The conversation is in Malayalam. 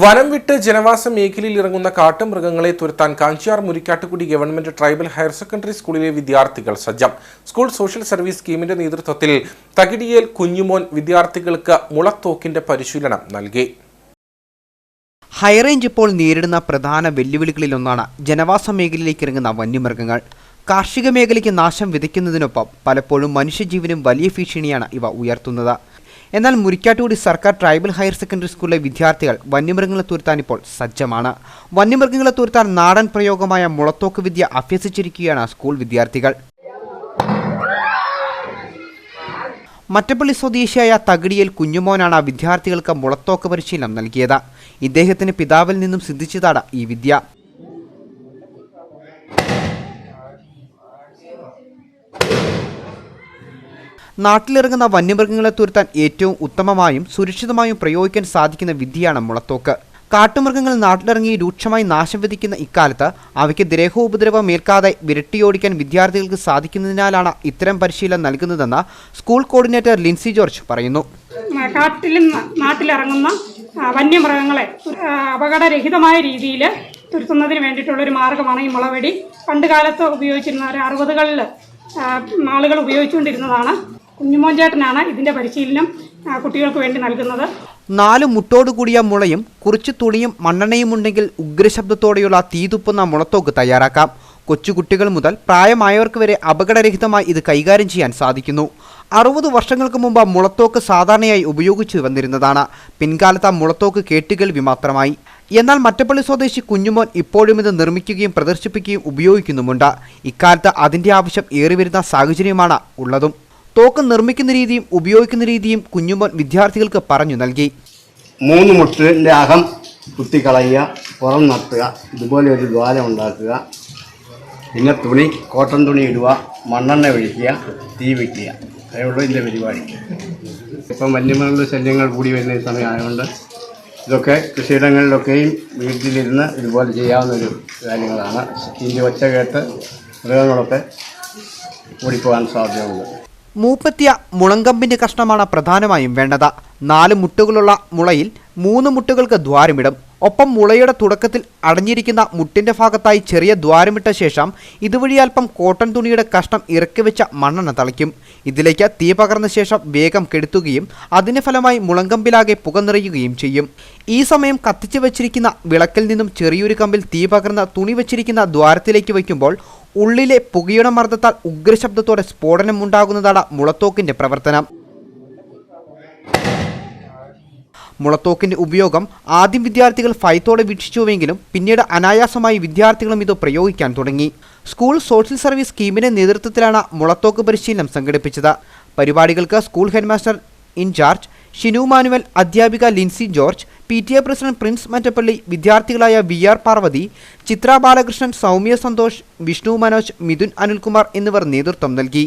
വനം വിട്ട് ജനവാസ മേഖലയിൽ ഇറങ്ങുന്ന കാട്ടുമൃഗങ്ങളെ തുരത്താൻ Kanchiyar Murikkattukudy government tribal higher secondary സ്കൂളിലെ വിദ്യാർത്ഥികൾ സജ്ജം. സ്കൂൾ സോഷ്യൽ സർവീസ് സ്കീമിന്റെ നേതൃത്വത്തിൽ തകിടിയേൽ കുഞ്ഞുമോൻ വിദ്യാർത്ഥികൾക്ക് മുളത്തോക്കിന്റെ പരിശീലനം നൽകി. ഹൈറേഞ്ച് ഇപ്പോൾ നേരിടുന്ന പ്രധാന വെല്ലുവിളികളിലൊന്നാണ് ജനവാസ മേഖലയിലേക്ക് ഇറങ്ങുന്ന വന്യമൃഗങ്ങൾ. കാർഷിക മേഖലയ്ക്ക് നാശം വിതയ്ക്കുന്നതിനൊപ്പം പലപ്പോഴും മനുഷ്യജീവനും വലിയ ഭീഷണിയാണ് ഇവ ഉയർത്തുന്നത്. എന്നാൽ മുരിക്കാട്ടുകുടി സർക്കാർ ട്രൈബൽ ഹയർ സെക്കൻഡറി സ്കൂളിലെ വിദ്യാർത്ഥികൾ വന്യമൃഗങ്ങളെ തുരുത്താൻ ഇപ്പോൾ സജ്ജമാണ്. വന്യമൃഗങ്ങളെ തുരുത്താൻ നാടൻ പ്രയോഗമായ മുളത്തോക്ക് വിദ്യ അഭ്യസിച്ചിരിക്കുകയാണ് സ്കൂൾ വിദ്യാർത്ഥികൾ. മറ്റപ്പള്ളി സ്വദേശിയായ തകിടിയിൽ കുഞ്ഞുമോനാണ് വിദ്യാർത്ഥികൾക്ക് മുളത്തോക്ക് പരിശീലനം നൽകിയത്. ഇദ്ദേഹത്തിന് പിതാവിൽ നിന്നും സിദ്ധിച്ചതാണ് ഈ വിദ്യ. നാട്ടിലിറങ്ങുന്ന വന്യമൃഗങ്ങളെ തുരുത്താൻ ഏറ്റവും ഉത്തമമായും സുരക്ഷിതമായും പ്രയോഗിക്കാൻ സാധിക്കുന്ന വിദ്യയാണ് മുളത്തോക്ക്. കാട്ടുമൃഗങ്ങൾ നാട്ടിലിറങ്ങി രൂക്ഷമായി നാശം വിധിക്കുന്ന ഇക്കാലത്ത് അവയ്ക്ക് ദേഹോപദ്രവം ഏൽക്കാതെ വിരട്ടിയോടിക്കാൻ വിദ്യാർത്ഥികൾക്ക് സാധിക്കുന്നതിനാലാണ് ഇത്തരം പരിശീലനം നൽകുന്നതെന്ന് സ്കൂൾ കോർഡിനേറ്റർ ലിൻസി ജോർജ് പറയുന്നു. കാട്ടിലും നാട്ടിലിറങ്ങുന്ന വന്യമൃഗങ്ങളെ അപകടരഹിതമായ രീതിയിൽ തുരുത്തുന്നതിന് വേണ്ടിയിട്ടുള്ള ഒരു മാർഗമാണ് ഈ മുളവെടി. പണ്ട് കാലത്ത് ഉപയോഗിച്ചിരുന്ന ഒരു അറുപതുകളിൽ ആളുകൾ ഉപയോഗിച്ചുകൊണ്ടിരുന്നതാണ്. കുഞ്ഞുമോൻ ചേട്ടനാണ് ഇതിന്റെ പരിശീലനം കുട്ടികൾക്ക് വേണ്ടി നൽകുന്നത്. നാല് മുട്ടോടുകൂടിയ മുളയും കുറച്ച് തുണിയും മണ്ണെണ്ണയും ഉണ്ടെങ്കിൽ ഉഗ്രശബ്ദത്തോടെയുള്ള തീതുപ്പുന്ന മുളത്തോക്ക് തയ്യാറാക്കാം. കൊച്ചുകുട്ടികൾ മുതൽ പ്രായമായവർക്ക് വരെ അപകടരഹിതമായി ഇത് കൈകാര്യം ചെയ്യാൻ സാധിക്കുന്നു. അറുപത് വർഷങ്ങൾക്ക് മുമ്പ് മുളത്തോക്ക് സാധാരണയായി ഉപയോഗിച്ചു വന്നിരുന്നതാണ്. പിൻകാലത്ത് ആ മുളത്തോക്ക് കേട്ടുകേൾവി മാത്രമായി എന്നാൽ മറ്റപ്പള്ളി സ്വദേശി കുഞ്ഞുമോൻ ഇപ്പോഴും ഇത് നിർമ്മിക്കുകയും പ്രദർശിപ്പിക്കുകയും ഉപയോഗിക്കുന്നുമുണ്ട്. ഇക്കാലത്ത് അതിന്റെ ആവശ്യം ഏറി വരുന്ന സാഹചര്യമാണ് ഉള്ളതും. തോക്ക് നിർമ്മിക്കുന്ന രീതിയും ഉപയോഗിക്കുന്ന രീതിയും കുഞ്ഞുമോൻ വിദ്യാർത്ഥികൾക്ക് പറഞ്ഞു നൽകി. മൂന്ന് മുട്ടിന്റെ അകം കുത്തിക്കളയുക പുറം നട്ടുക ഇതുപോലെ ഒരു ദ്വാരം ഉണ്ടാക്കുക. പിന്നെ തുണി കോട്ടൺ തുണി ഇടുക മണ്ണെണ്ണ ഒഴിക്കുക തീ വയ്ക്കുക അതേയുള്ളൂ ഇതിന്റെ പരിപാടി ഇപ്പം വന്യമൃഗ ശല്യങ്ങൾ കൂടി വരുന്ന സമയമായതുകൊണ്ട് ഇതൊക്കെ കൃഷിയിടങ്ങളിലൊക്കെയും വീട്ടിലിരുന്ന് ഇതുപോലെ ചെയ്യാവുന്ന ഒരു കാര്യങ്ങളാണ്. ഇതിന്റെ ഒച്ച കേട്ട് മൃഗങ്ങളൊക്കെ ഓടിപ്പോകാൻ സാധ്യതയുണ്ട്. മൂപ്പത്തിയ മുളങ്കമ്പിന്റെ കഷ്ണമാണ് പ്രധാനമായും വേണ്ടത്. നാല് മുട്ടുകളുള്ള മുളയിൽ മൂന്ന് മുട്ടുകൾക്ക് ദ്വാരമിടും. ഒപ്പം മുളയുടെ തുടക്കത്തിൽ അടഞ്ഞിരിക്കുന്ന മുട്ടിന്റെ ഭാഗത്തായി ചെറിയ ദ്വാരമിട്ട ശേഷം ഇതുവഴി അല്പം കോട്ടൺ തുണിയുടെ കഷ്ണം ഇറക്കി വെച്ച മണ്ണെണ്ണ തളിക്കും. ഇതിലേക്ക് തീ പകർന്ന ശേഷം വേഗം കെടുത്തുകയും അതിന് ഫലമായി മുളങ്കമ്പിലാകെ പുക നിറയുകയും ചെയ്യും. ഈ സമയം കത്തിച്ചു വച്ചിരിക്കുന്ന വിളക്കിൽ നിന്നും ചെറിയൊരു കമ്പിൽ തീ പകർന്ന തുണി വച്ചിരിക്കുന്ന ദ്വാരത്തിലേക്ക് വയ്ക്കുമ്പോൾ ഉള്ളിലെ പുകയുടെ മർദ്ദത്താൽ ഉഗ്രശബ്ദത്തോടെ സ്ഫോടനം ഉണ്ടാകുന്നതാണ് മുളത്തോക്കിന്റെ പ്രവർത്തനം. മുളത്തോക്കിന്റെ ഉപയോഗം ആദ്യം വിദ്യാർത്ഥികൾ ഭയത്തോടെ വീക്ഷിച്ചുവെങ്കിലും പിന്നീട് അനായാസമായി വിദ്യാർത്ഥികളും ഇത് പ്രയോഗിക്കാൻ തുടങ്ങി. സ്കൂൾ സോഷ്യൽ സർവീസ് സ്കീമിന്റെ നേതൃത്വത്തിലാണ് മുളത്തോക്ക് പരിശീലനം സംഘടിപ്പിച്ചത്. പരിപാടികൾക്ക് school headmaster in charge Shinu Manuel അധ്യാപിക Lincy George P T A president Prince Mattappally വിദ്യാർത്ഥികളായ V R Parvathy Chithra Balakrishnan Soumya Santhosh Vishnu Manoj Mithun Anilkumar എന്നിവർ നേതൃത്വം നൽകി.